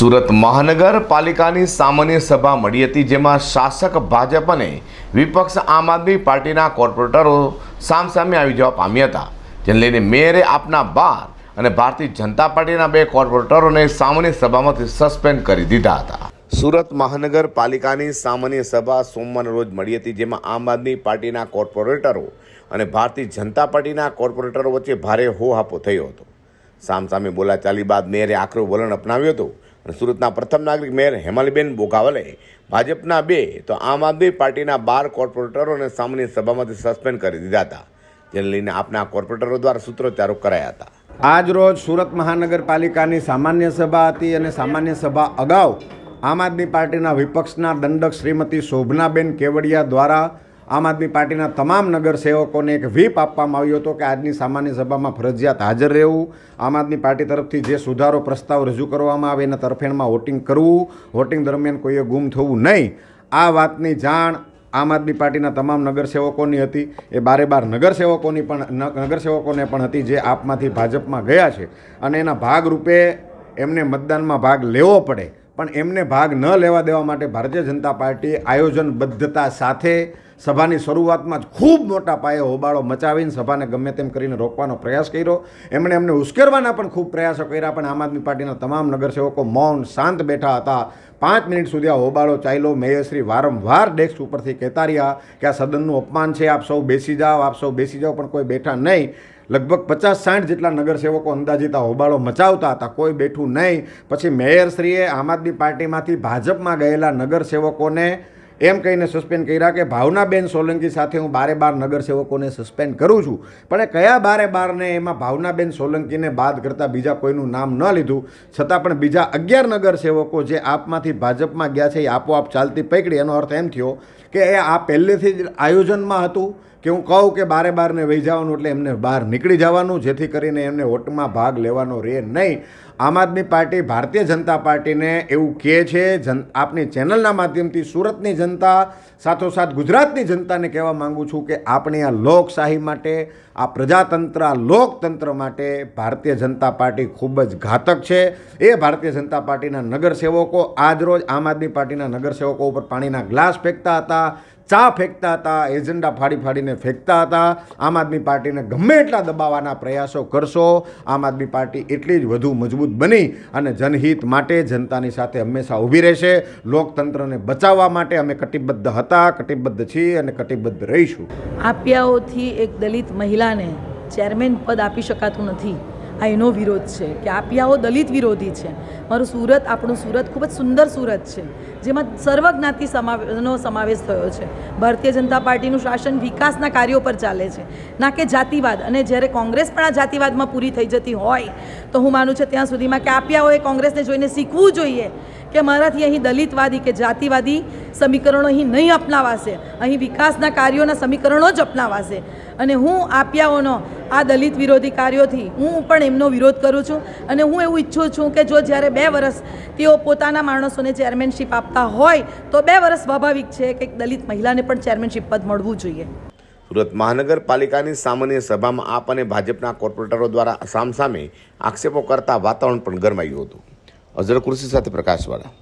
સુરત મહાનગરપાલિકાની સામાન્ય સભા મળી હતી, જેમાં શાસક ભાજપ અને વિપક્ષ આમ આદમી પાર્ટીના કોર્પોરેટરો સામસામે આવી જવા પામ્યા હતા. જેને લઈને મેયરે આપના બાર અને ભારતીય જનતા પાર્ટીના બે કોર્પોરેટરોને સામાન્ય સભામાંથી સસ્પેન્ડ કરી દીધા હતા. સુરત મહાનગરપાલિકાની સામાન્ય સભા સોમવારના રોજ મળી હતી, જેમાં આમ આદમી પાર્ટીના કોર્પોરેટરો અને ભારતીય જનતા પાર્ટીના કોર્પોરેટરો વચ્ચે ભારે હોહાપો થયો હતો. સામસામે બોલાચાલી બાદ મેયરે આકરો વલણ અપનાવ્યું હતું. અને સુરતના પ્રથમ નાગરિક મેયર હેમાલીબેન બોગાવલે ભાજપના બે, તો આમ આદમી પાર્ટીના બાર કોર્પોરેટરોને સામાન્ય સભામાંથી સસ્પેન્ડ કરી દીધા હતા, જેને લઈને આપના કોર્પોરેટરો દ્વારા સૂત્રોચ્ચારો કરાયા હતા. આજ રોજ સુરત મહાનગરપાલિકાની સામાન્ય સભા હતી અને સામાન્ય સભા અગાઉ આમ આદમી પાર્ટીના વિપક્ષના દંડક શ્રીમતી શોભનાબેન કેવડિયા દ્વારા આમ આદમી પાર્ટીના તમામ નગરસેવકોને એક વ્હીપ આપવામાં આવ્યો હતો કે આજની સામાન્ય સભામાં ફરજિયાત હાજર રહેવું. આમ આદમી પાર્ટી તરફથી જે સુધારો પ્રસ્તાવ રજૂ કરવામાં આવે એના તરફેણમાં વોટિંગ કરવું. વોટિંગ દરમિયાન કોઈએ ગુમ થવું નહીં. આ વાતની જાણ આમ આદમી પાર્ટીના તમામ નગરસેવકોની હતી. એ બારે બાર નગરસેવકોની પણ નગરસેવકોને પણ હતી જે આપમાંથી ભાજપમાં ગયા છે. અને એના ભાગરૂપે એમને મતદાનમાં ભાગ લેવો પડે. પણ એમને ભાગ ન લેવા દેવા માટે ભારતીય જનતા પાર્ટી આયોજનબદ્ધતા સાથે સભાની શરૂઆતમાં જ ખૂબ મોટા પાયે હોબાળો મચાવીને સભાને ગમે તેમ કરીને રોકવાનો પ્રયાસ કર્યો. એમણે એમને ઉશ્કેરવાના પણ ખૂબ પ્રયાસો કર્યા, પણ આમ આદમી પાર્ટીના તમામ નગરસેવકો મૌન શાંત બેઠા હતા. પાંચ મિનિટ સુધી આ હોબાળો ચાલ્યો. મેયરશ્રી વારંવાર ડેસ્ક ઉપરથી કહેતા રહ્યા કે આ સદનનું અપમાન છે, આપ સૌ બેસી જાઓ, આપ સૌ બેસી જાઓ, પણ કોઈ બેઠા નહીં. લગભગ પચાસ સાઠ જેટલા નગરસેવકો અંદાજિત આ હોબાળો મચાવતા હતા. કોઈ બેઠું નહીં. પછી મેયરશ્રીએ આમ આદમી પાર્ટીમાંથી ભાજપમાં ગયેલા નગરસેવકોને એમ કહીને સસ્પેન્ડ કર્યા કે ભાવનાબેન સોલંકી સાથે હું બારે બાર નગરસેવકોને સસ્પેન્ડ કરું છું. પણ એ કયા બારે બારને એમાં ભાવનાબેન સોલંકીને બાદ કરતાં બીજા કોઈનું નામ ન લીધું? છતાં પણ બીજા અગિયાર નગરસેવકો જે આપમાંથી ભાજપમાં ગયા છે એ આપોઆપ ચાલતી પકડી. એનો અર્થ એમ થયો કે એ આ પહેલેથી જ આયોજનમાં હતું. કે હું કહું કે બારે બારને વહી જવાનું એટલે એમને બહાર નીકળી જવાનું, જેથી કરીને એમને વોટમાં ભાગ લેવાનો રહે નહીં. આમ આદમી પાર્ટી ભારતીય જનતા પાર્ટીને એવું કહે છે, જન, આપની ચેનલના માધ્યમથી સુરતની જનતા, સાથોસાથ ગુજરાતની જનતાને કહેવા માગું છું કે આપણી આ લોકશાહી માટે, આ પ્રજાતંત્ર, આ લોકતંત્ર માટે ભારતીય જનતા પાર્ટી ખૂબ જ ઘાતક છે. એ ભારતીય જનતા પાર્ટીના નગરસેવકો આજરોજ આમ આદમી પાર્ટીના નગરસેવકો ઉપર પાણીના ગ્લાસ ફેંકતા હતા. ચા ફેંકતા હતા, એજન્ડા ફાડી ફાડીને ફેંકતા હતા. આમ આદમી પાર્ટીને ગમે એટલા દબાવવાના પ્રયાસો કરશો, આમ આદમી પાર્ટી એટલી જ વધુ મજબૂત બની અને જનહિત માટે જનતાની સાથે હંમેશા ઊભી રહેશે. લોકતંત્રને બચાવવા માટે અમે કટિબદ્ધ હતા, કટિબદ્ધ છીએ અને કટિબદ્ધ રહીશું. આપ્યાઓથી એક દલિત મહિલાને ચેરમેન પદ આપી શકાતું નથી. આ એનો વિરોધ છે કે આપ્યાઓ દલિત વિરોધી છે. મારું સુરત, આપણું સુરત ખૂબ જ સુંદર સુરત છે, જેમાં સર્વજ્ઞાતિ સમાવેશનો સમાવેશ થયો છે. ભારતીય જનતા પાર્ટીનું શાસન વિકાસના કાર્યો પર ચાલે છે. ના કે જાતિવાદ, અને જ્યારે કોંગ્રેસ પણ આ જાતિવાદમાં પૂરી થઈ જતી હોય, તો હું માનું છું ત્યાં સુધીમાં કે આપ્યાઓએ કોંગ્રેસને જોઈને શીખવું જોઈએ કે મારાથી અહીં દલિતવાદી કે જાતિવાદી સમીકરણો અહીં નહીં અપનાવાશે. અહીં વિકાસના કાર્યોના સમીકરણો જ અપનાવાશે. અને હું આપ્યાઓનો આ દલિત વિરોધી કાર્યોથી હું પણ એમનો વિરોધ કરું છું અને હું એવું ઈચ્છું છું કે જો જ્યારે બે વર્ષ તેઓ પોતાના માણસોને ચેરમેનશીપ આપતા હોય તો બે વર્ષ સ્વાભાવિક છે કે દલિત મહિલાને પણ ચેરમેનશીપ પદ મળવું જોઈએ. સુરત મહાનગરપાલિકાની સામાન્ય સભામાં આપ અને ભાજપના કોર્પોરેટરો દ્વારા સામસામે આક્ષેપો કરતા વાતાવરણ પણ ગરમાયું હતું. અઝર કુર્સી સાથે પ્રકાશવાળા.